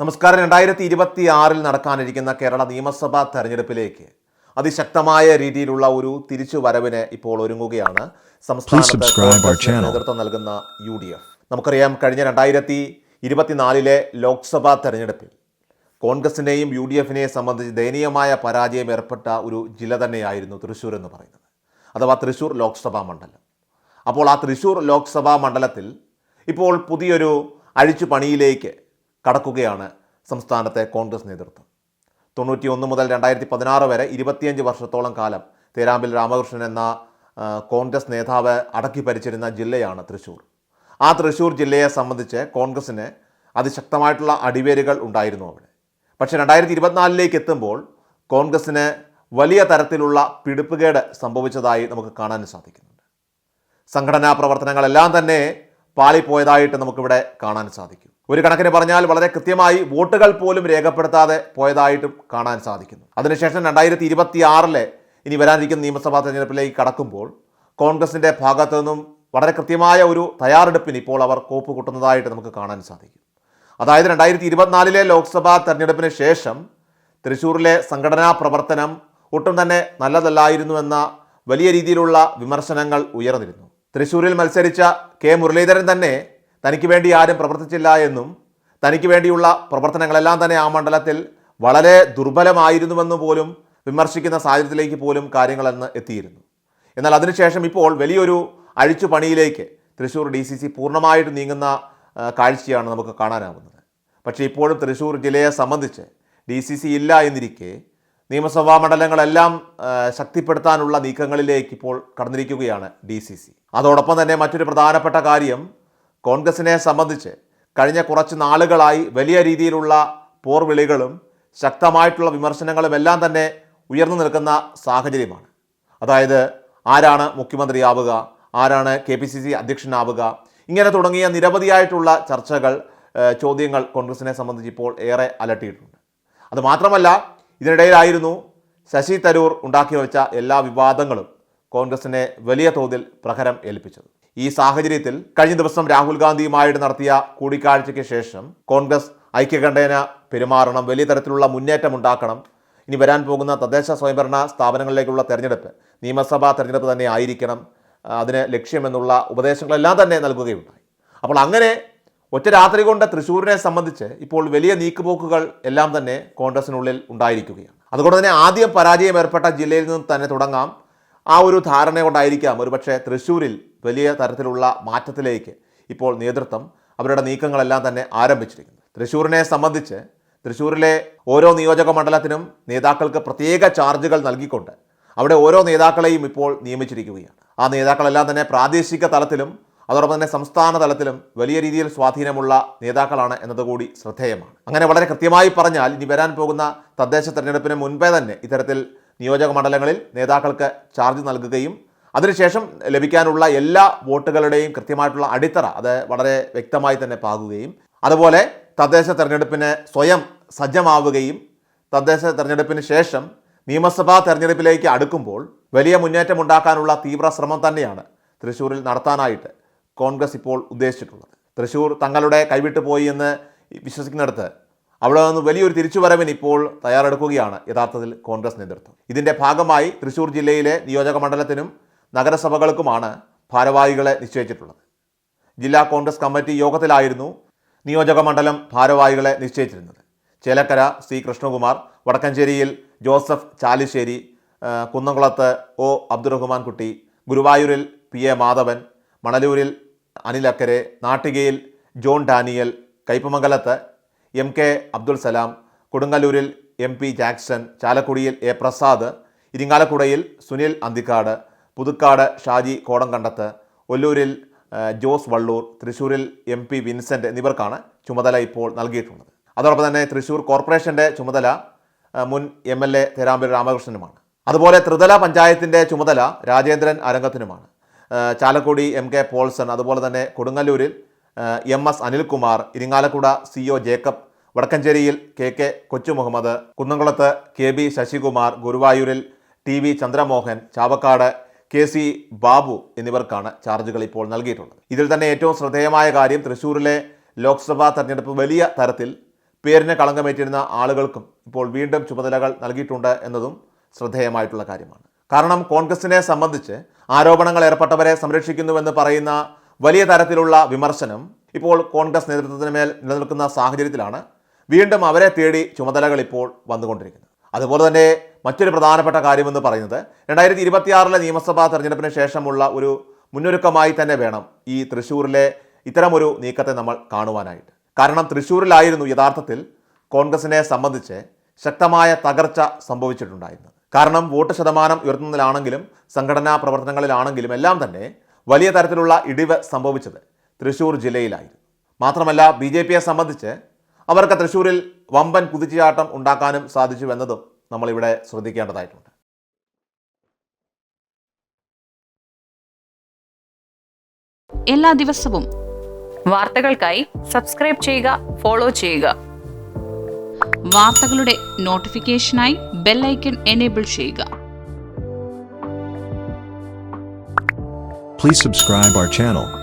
നമസ്കാരം. രണ്ടായിരത്തി ഇരുപത്തി ആറിൽ നടക്കാനിരിക്കുന്ന കേരള നിയമസഭാ തെരഞ്ഞെടുപ്പിലേക്ക് അതിശക്തമായ രീതിയിലുള്ള ഒരു തിരിച്ചു വരവിന് ഇപ്പോൾ ഒരുങ്ങുകയാണ് സംസ്ഥാനത്ത്. നേതൃത്വം നൽകുന്ന യു ഡി എഫ്. നമുക്കറിയാം കഴിഞ്ഞ രണ്ടായിരത്തി ഇരുപത്തിനാലിലെ ലോക്സഭാ തെരഞ്ഞെടുപ്പിൽ കോൺഗ്രസിനെയും യു ഡി എഫിനെയും സംബന്ധിച്ച് ദയനീയമായ പരാജയം ഏർപ്പെട്ട ഒരു ജില്ല തന്നെയായിരുന്നു തൃശ്ശൂർ എന്ന് പറയുന്നത്. അഥവാ തൃശ്ശൂർ ലോക്സഭാ മണ്ഡലം. അപ്പോൾ ആ തൃശ്ശൂർ ലോക്സഭാ മണ്ഡലത്തിൽ ഇപ്പോൾ പുതിയൊരു അഴിച്ചുപണിയിലേക്ക് കടക്കുകയാണ് സംസ്ഥാനത്തെ കോൺഗ്രസ് നേതൃത്വം. തൊണ്ണൂറ്റി ഒന്ന് മുതൽ രണ്ടായിരത്തി പതിനാറ് വരെ ഇരുപത്തിയഞ്ച് വർഷത്തോളം കാലം തേരാമ്പിൽ രാമകൃഷ്ണൻ എന്ന കോൺഗ്രസ് നേതാവ് അടക്കി ഭരിച്ചിരുന്ന ജില്ലയാണ് തൃശ്ശൂർ ആ തൃശ്ശൂർ ജില്ലയെ സംബന്ധിച്ച് കോൺഗ്രസ്സിന് അതിശക്തമായിട്ടുള്ള അടിവേരുകൾ ഉണ്ടായിരുന്നു അവിടെ. പക്ഷേ രണ്ടായിരത്തി ഇരുപത്തിനാലിലേക്ക് എത്തുമ്പോൾ കോൺഗ്രസ്സിന് വലിയ തരത്തിലുള്ള പിടിപ്പുകേട് സംഭവിച്ചതായി നമുക്ക് കാണാൻ സാധിക്കുന്നുണ്ട്. സംഘടനാ പ്രവർത്തനങ്ങളെല്ലാം തന്നെ പാളിപ്പോയതായിട്ട് നമുക്കിവിടെ കാണാൻ സാധിക്കും. ഒരു കണക്കിന് പറഞ്ഞാൽ വളരെ കൃത്യമായി വോട്ടുകൾ പോലും രേഖപ്പെടുത്താതെ പോയതായിട്ടും കാണാൻ സാധിക്കുന്നു. അതിനുശേഷം രണ്ടായിരത്തി ഇരുപത്തി ആറിലെ ഇനി വരാനിരിക്കുന്ന നിയമസഭാ തെരഞ്ഞെടുപ്പിലേക്ക് കടക്കുമ്പോൾ കോൺഗ്രസിന്റെ ഭാഗത്തു നിന്നും വളരെ കൃത്യമായ ഒരു തയ്യാറെടുപ്പിന് ഇപ്പോൾ അവർ കോപ്പ് കൂട്ടുന്നതായിട്ട് നമുക്ക് കാണാൻ സാധിക്കും. അതായത് രണ്ടായിരത്തി ഇരുപത്തിനാലിലെ ലോക്സഭാ തെരഞ്ഞെടുപ്പിന് ശേഷം തൃശ്ശൂരിലെ സംഘടനാ പ്രവർത്തനം ഒട്ടും തന്നെ നല്ലതല്ലായിരുന്നുവെന്ന വലിയ രീതിയിലുള്ള വിമർശനങ്ങൾ ഉയർന്നിരുന്നു. തൃശ്ശൂരിൽ മത്സരിച്ച കെ മുരളീധരൻ തന്നെ തനിക്ക് വേണ്ടി ആരും പ്രവർത്തിച്ചില്ല എന്നും തനിക്ക് വേണ്ടിയുള്ള പ്രവർത്തനങ്ങളെല്ലാം തന്നെ ആ മണ്ഡലത്തിൽ വളരെ ദുർബലമായിരുന്നുവെന്ന് പോലും വിമർശിക്കുന്ന സാഹചര്യത്തിലേക്ക് പോലും കാര്യങ്ങളെന്ന് എത്തിയിരുന്നു. എന്നാൽ അതിനുശേഷം ഇപ്പോൾ വലിയൊരു അഴിച്ചു പണിയിലേക്ക് തൃശ്ശൂർ ഡി സി സി പൂർണമായിട്ട് നീങ്ങുന്ന കാഴ്ചയാണ് നമുക്ക് കാണാനാവുന്നത്. പക്ഷേ ഇപ്പോഴും തൃശ്ശൂർ ജില്ലയെ സംബന്ധിച്ച് ഡി സി സി ഇല്ല എന്നിരിക്കെ നിയമസഭാ മണ്ഡലങ്ങളെല്ലാം ശക്തിപ്പെടുത്താനുള്ള നീക്കങ്ങളിലേക്ക് ഇപ്പോൾ കടന്നിരിക്കുകയാണ് ഡി സി സി. അതോടൊപ്പം തന്നെ മറ്റൊരു പ്രധാനപ്പെട്ട കാര്യം കോൺഗ്രസിനെ സംബന്ധിച്ച് കഴിഞ്ഞ കുറച്ച് നാളുകളായി വലിയ രീതിയിലുള്ള പോർവിളികളും ശക്തമായിട്ടുള്ള വിമർശനങ്ങളും എല്ലാം തന്നെ ഉയർന്നു നിൽക്കുന്ന സാഹചര്യമാണ്. അതായത് ആരാണ് മുഖ്യമന്ത്രിയാവുക ആരാണ് കെ പി സി സി അധ്യക്ഷനാവുക ഇങ്ങനെ തുടങ്ങിയ നിരവധിയായിട്ടുള്ള ചർച്ചകൾ ചോദ്യങ്ങൾ കോൺഗ്രസിനെ സംബന്ധിച്ച് ഇപ്പോൾ ഏറെ അലട്ടിയിട്ടുണ്ട്. അതുമാത്രമല്ല ഇതിനിടയിലായിരുന്നു ശശി തരൂർ ഉണ്ടാക്കി വെച്ച എല്ലാ വിവാദങ്ങളും കോൺഗ്രസിനെ വലിയ തോതിൽ പ്രഹരം ഏൽപ്പിച്ചത്. ഈ സാഹചര്യത്തിൽ കഴിഞ്ഞ ദിവസം രാഹുൽ ഗാന്ധിയുമായിട്ട് നടത്തിയ കൂടിക്കാഴ്ചയ്ക്ക് ശേഷം കോൺഗ്രസ് ഐക്യകണ്ഠേന പെരുമാറണം വലിയ തരത്തിലുള്ള മുന്നേറ്റം ഉണ്ടാക്കണം ഇനി വരാൻ പോകുന്ന തദ്ദേശ സ്വയംഭരണ സ്ഥാപനങ്ങളിലേക്കുള്ള തെരഞ്ഞെടുപ്പ് നിയമസഭാ തെരഞ്ഞെടുപ്പ് തന്നെ ആയിരിക്കണം അതിന് ലക്ഷ്യമെന്നുള്ള ഉപദേശങ്ങളെല്ലാം തന്നെ നൽകുകയുണ്ടായി. അപ്പോൾ അങ്ങനെ ഒറ്റ രാത്രി കൊണ്ട് തൃശ്ശൂരിനെ സംബന്ധിച്ച് ഇപ്പോൾ വലിയ നീക്കുപോക്കുകൾ എല്ലാം തന്നെ കോൺഗ്രസിനുള്ളിൽ ഉണ്ടായിരിക്കുകയാണ്. അതുകൊണ്ട് തന്നെ ആദ്യം പരാജയം ഏർപ്പെട്ട ജില്ലയിൽ നിന്ന് തന്നെ തുടങ്ങാം. ആ ഒരു ധാരണ കൊണ്ടായിരിക്കാം ഒരുപക്ഷെ തൃശ്ശൂരിൽ വലിയ തരത്തിലുള്ള മാറ്റത്തിലേക്ക് ഇപ്പോൾ നേതൃത്വം അവരുടെ നീക്കങ്ങളെല്ലാം തന്നെ ആരംഭിച്ചിരിക്കുന്നു. തൃശ്ശൂരിനെ സംബന്ധിച്ച് തൃശ്ശൂരിലെ ഓരോ നിയോജക മണ്ഡലത്തിനും നേതാക്കൾക്ക് പ്രത്യേക ചാർജുകൾ നൽകിക്കൊണ്ട് അവിടെ ഓരോ നേതാക്കളെയും ഇപ്പോൾ നിയമിച്ചിരിക്കുകയാണ്. ആ നേതാക്കളെല്ലാം തന്നെ പ്രാദേശിക തലത്തിലും അതോടൊപ്പം തന്നെ സംസ്ഥാന തലത്തിലും വലിയ രീതിയിൽ സ്വാധീനമുള്ള നേതാക്കളാണ് എന്നതുകൂടി ശ്രദ്ധേയമാണ്. അങ്ങനെ വളരെ കൃത്യമായി പറഞ്ഞാൽ ഇനി വരാൻ പോകുന്ന തദ്ദേശ തെരഞ്ഞെടുപ്പിന് മുൻപേ തന്നെ ഇത്തരത്തിൽ നിയോജക മണ്ഡലങ്ങളിൽ നേതാക്കൾക്ക് ചാർജ് നൽകുകയും അതിനുശേഷം ലഭിക്കാനുള്ള എല്ലാ വോട്ടുകളുടെയും കൃത്യമായിട്ടുള്ള അടിത്തറ അത് വളരെ വ്യക്തമായി തന്നെ പാകുകയും അതുപോലെ തദ്ദേശ തെരഞ്ഞെടുപ്പിന് സ്വയം സജ്ജമാവുകയും തദ്ദേശ തെരഞ്ഞെടുപ്പിന് ശേഷം നിയമസഭാ തെരഞ്ഞെടുപ്പിലേക്ക് അടുക്കുമ്പോൾ വലിയ മുന്നേറ്റം ഉണ്ടാക്കാനുള്ള തീവ്ര ശ്രമം തന്നെയാണ് തൃശ്ശൂരിൽ നടത്താനായിട്ട് കോൺഗ്രസ് ഇപ്പോൾ ഉദ്ദേശിച്ചിട്ടുള്ളത്. തൃശ്ശൂർ തങ്ങളുടെ കൈവിട്ടു പോയി എന്ന് വിശ്വസിക്കുന്നിടത്ത് അവിടെ നിന്ന് വലിയൊരു തിരിച്ചുവരവിന് ഇപ്പോൾ തയ്യാറെടുക്കുകയാണ് യഥാർത്ഥത്തിൽ കോൺഗ്രസ് നേതൃത്വം. ഇതിന്റെ ഭാഗമായി തൃശ്ശൂർ ജില്ലയിലെ നിയോജക മണ്ഡലത്തിനും നഗരസഭകൾക്കുമാണ് ഭാരവാഹികളെ നിശ്ചയിച്ചിട്ടുള്ളത്. ജില്ലാ കോൺഗ്രസ് കമ്മിറ്റി യോഗത്തിലായിരുന്നു നിയോജക മണ്ഡലം ഭാരവാഹികളെ നിശ്ചയിച്ചിരുന്നത്. ചേലക്കര സി കൃഷ്ണകുമാർ വടക്കഞ്ചേരിയിൽ ജോസഫ് ചാലിശ്ശേരി കുന്നംകുളത്ത് ഒ അബ്ദുറഹ്മാൻ കുട്ടി ഗുരുവായൂരിൽ പി എ മാധവൻ മണലൂരിൽ അനിൽ അക്കരെ നാട്ടികയിൽ ജോൺ ഡാനിയൽ കയ്പമംഗലത്ത് എം കെ അബ്ദുൽ സലാം കൊടുങ്ങല്ലൂരിൽ എം പി ജാക്സൺ ചാലക്കുടിയിൽ എ പ്രസാദ് ഇരിങ്ങാലക്കുടയിൽ സുനിൽ അന്തിക്കാട് പുതുക്കാട് ഷാജി കോടംകണ്ടത്ത് ഒല്ലൂരിൽ ജോസ് വള്ളൂർ തൃശ്ശൂരിൽ എം പി വിൻസെന്റ് എന്നിവർക്കാണ് ചുമതല ഇപ്പോൾ നൽകിയിട്ടുള്ളത്. അതോടൊപ്പം തന്നെ തൃശ്ശൂർ കോർപ്പറേഷന്റെ ചുമതല മുൻ എം എൽ എ തേരാമ്പിൽ രാമകൃഷ്ണനുമാണ്. അതുപോലെ ത്രിതല പഞ്ചായത്തിന്റെ ചുമതല രാജേന്ദ്രൻ അരംഗത്തിനുമാണ്. ചാലക്കുടി എം കെ പോൾസൺ അതുപോലെ തന്നെ കൊടുങ്ങല്ലൂരിൽ M S Anilkumar Irinjalakuda C O Jacob വടക്കഞ്ചേരിയിൽ K K Kochu Muhammad കുന്നംകുളത്ത് കെ ബി ശശികുമാർ ഗുരുവായൂരിൽ T V Chandramohan Chavakkad K C Babu എന്നിവർക്കാണ് ചാർജുകൾ ഇപ്പോൾ നൽകിയിട്ടുള്ളത്. ഇതിൽ തന്നെ ഏറ്റവും ശ്രദ്ധേയമായ കാര്യം തൃശ്ശൂരിലെ ലോക്സഭാ തെരഞ്ഞെടുപ്പ് വലിയ തരത്തിൽ പേരിനെ കളങ്കമേറ്റിരുന്ന ആളുകൾക്കും ഇപ്പോൾ വീണ്ടും ചുമതലകൾ നൽകിയിട്ടുണ്ട് എന്നതും ശ്രദ്ധേയമായിട്ടുള്ള കാര്യമാണ്. കാരണം കോൺഗ്രസിനെ സംബന്ധിച്ച് ആരോപണങ്ങൾ ഏർപ്പെട്ടവരെ സംരക്ഷിക്കുന്നുവെന്ന് പറയുന്ന വലിയ തരത്തിലുള്ള വിമർശനം ഇപ്പോൾ കോൺഗ്രസ് നേതൃത്വത്തിന് മേൽ നിലനിൽക്കുന്ന സാഹചര്യത്തിലാണ്. വീണ്ടും അവരെ തേടി ചുമതലകൾ ഇപ്പോൾ വന്നുകൊണ്ടിരിക്കുന്നത്. അതുപോലെ തന്നെ മറ്റൊരു പ്രധാനപ്പെട്ട കാര്യമെന്ന് പറയുന്നത് രണ്ടായിരത്തി ഇരുപത്തിയാറിലെ നിയമസഭാ തെരഞ്ഞെടുപ്പിന് ശേഷമുള്ള ഒരു മുന്നൊരുക്കമായി തന്നെ വേണം ഈ തൃശ്ശൂരിലെ ഇത്തരമൊരു നീക്കത്തെ നമ്മൾ കാണുവാനായിട്ട്. കാരണം തൃശ്ശൂരിലായിരുന്നു യഥാർത്ഥത്തിൽ കോൺഗ്രസിനെ സംബന്ധിച്ച് ശക്തമായ തകർച്ച സംഭവിച്ചിട്ടുണ്ടായിരുന്നത്. കാരണം വോട്ട് ശതമാനം ഉയർത്തുന്നതിലാണെങ്കിലും സംഘടനാ പ്രവർത്തനങ്ങളിലാണെങ്കിലും എല്ലാം തന്നെ വലിയ തരത്തിലുള്ള ഇടിവ് സംഭവിച്ചത് തൃശ്ശൂർ ജില്ലയിലായിരുന്നു. മാത്രമല്ല ബി ജെ പിയെ സംബന്ധിച്ച് അവർക്ക് തൃശ്ശൂരിൽ വമ്പൻ കുതിച്ചുചാട്ടം ഉണ്ടാക്കാനും സാധിച്ചു എന്നതും നമ്മളിവിടെ ശ്രദ്ധിക്കേണ്ടതായിട്ടുണ്ട്. എല്ലാ ദിവസവും വാർത്തകൾക്കായി സബ്സ്ക്രൈബ് ചെയ്യുക ഫോളോ ചെയ്യുക. വാർത്തകളുടെ നോട്ടിഫിക്കേഷനായി ബെല്ലൈക്കൺ എനേബിൾ ചെയ്യുക. Please subscribe our channel.